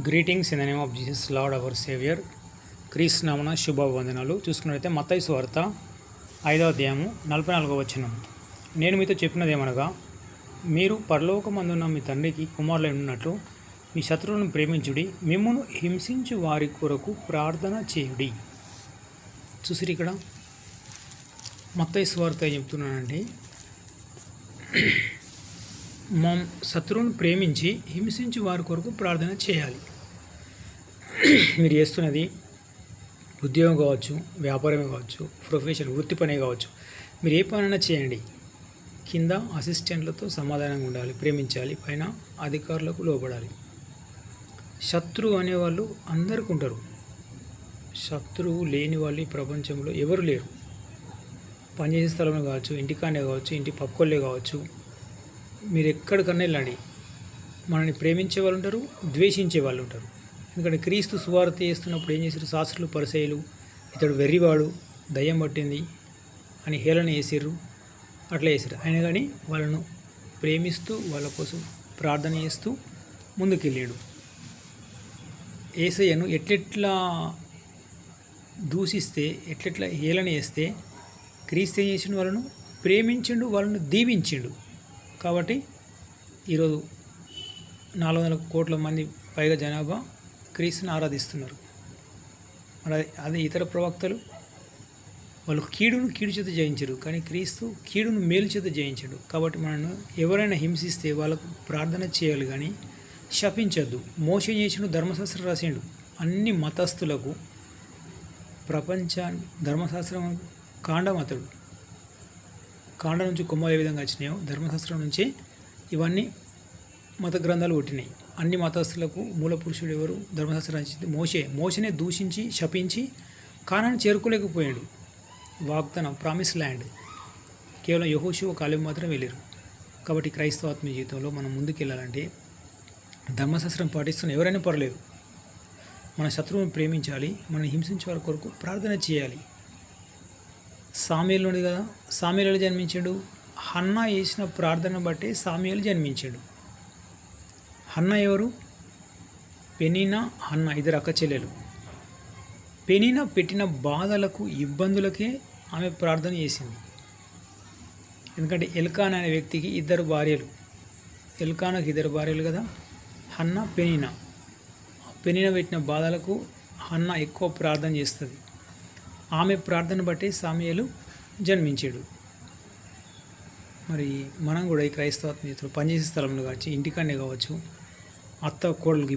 Greetings in the name of Jesus Lord our saviour Christ నామన శుభవందనాలు. చూసుకున్నట్లయితే మత్తయి వార్త ఐదవ అధ్యాయము నలభై నాలుగవ వచనం. నేను మీతో చెప్పినది ఏమనగా మీరు పరలోకమందున్న మీ తండ్రికి కుమారులై ఉన్నట్లు మీ శత్రువులను ప్రేమించుడి మిమ్మను హింసించు వారి కొరకు ప్రార్థన చేయుడి. చూసిరు ఇక్కడ. మత్తయి వార్త చెప్తున్నానండి మా శత్రువును ప్రేమించి హింసించి వారి కొరకు ప్రార్థన చేయాలి. మీరు చేస్తున్నది ఉద్యోగం కావచ్చు వ్యాపారమే కావచ్చు ప్రొఫెషన్ వృత్తి పనే కావచ్చు. మీరు ఏ పనైనా చేయండి. కింద అసిస్టెంట్లతో సమాధానంగా ఉండాలి ప్రేమించాలి పైన అధికారులకు లోపడాలి శత్రువు అనేవాళ్ళు అందరికీ ఉంటారు. శత్రువు లేని వాళ్ళు ఈ ప్రపంచంలో ఎవరు లేరు. పనిచేసే స్థలంలో కావచ్చు ఇంటికానే కావచ్చు ఇంటి పక్కోళ్ళే కావచ్చు మీరు ఎక్కడికన్నా వెళ్ళండి. మనల్ని ప్రేమించే వాళ్ళు ఉంటారు ద్వేషించే వాళ్ళు ఉంటారు. ఎందుకంటే క్రీస్తు సువార్త చేస్తున్నప్పుడు ఏం చేశారు? శాస్త్రులు పరిసయులు ఇతడు వెర్రివాడు దయ్యం పట్టింది అని హేళన చేసిర్రు. అట్లా చేశారు అయినా కానీ వాళ్ళను ప్రేమిస్తూ వాళ్ళ కోసం ప్రార్థన చేస్తూ ముందుకెళ్ళాడు. ఏసయ్యను ఎట్లెట్లా దూషిస్తే ఎట్లెట్లా హేళన చేస్తే క్రీస్తు ఏం చేసిన వాళ్ళను ప్రేమించిండు వాళ్ళను దీవించిండు. కాబట్టి ఈరోజు నాలుగు వందల కోట్ల మంది పైగా జనాభా క్రీస్తుని ఆరాధిస్తున్నారు. మరి అదే ఇతర ప్రవక్తలు వాళ్ళు కీడును కీడు చేత జయించరు కానీ క్రీస్తు కీడును మేలు చేత జయించడు. కాబట్టి మనను ఎవరైనా హింసిస్తే వాళ్ళకు ప్రార్థన చేయాలి కానీ శపించద్దు. మోసం చేసిన ధర్మశాస్త్రం రాసిండు. అన్ని మతస్థులకు ప్రపంచాన్ని ధర్మశాస్త్రం కాండమతడు కాండ నుంచి కొమ్మలు ఏ విధంగా వచ్చినాయో ధర్మశాస్త్రం నుంచి ఇవన్నీ మత గ్రంథాలు పుట్టినాయి. అన్ని మతస్థులకు మూల పురుషుడు ఎవరు? ధర్మశాస్త్రం రచించింది మోసే మోసనే దూషించి శపించి కానాన్ని చేరుకోలేకపోయాడు. వాగ్దానం ప్రామిస్ ల్యాండ్ కేవలం యహోశివ కాలం మాత్రం వెళ్ళారు. కాబట్టి క్రైస్తవాత్మ జీవితంలో మనం ముందుకెళ్ళాలంటే ధర్మశాస్త్రం పాటిస్తున్న ఎవరైనా పర్లేదు. మన శత్రువుని ప్రేమించాలి మనం హింసించే వారి కొరకు ప్రార్థన చేయాలి. సామీలుడు కదా సామీలు జన్మించాడు. హన్న చేసిన ప్రార్థన బట్టి సామీలు జన్మించాడు. హన్న ఎవరు? పెనీనా హన్న ఇద్దరు అక్క చెల్లెలు. పెనినా పెట్టిన బాధలకు ఇబ్బందులకే ఆమె ప్రార్థన చేసింది. ఎందుకంటే ఎల్కాన్ అనే వ్యక్తికి ఇద్దరు భార్యలు. ఎల్కానకు ఇద్దరు భార్యలు కదా హన్న పెనీనా. పెనిన పెట్టిన బాధలకు హన్న ఎక్కువ ప్రార్థన చేస్తుంది. ఆమె ప్రార్థన బట్టి సామ్యలు జన్మించాడు. మరి మనం కూడా ఈ క్రైస్తవ పనిచేసే స్థలంలో కావచ్చు ఇంటికాడనే కావచ్చు అత్త కోడలకి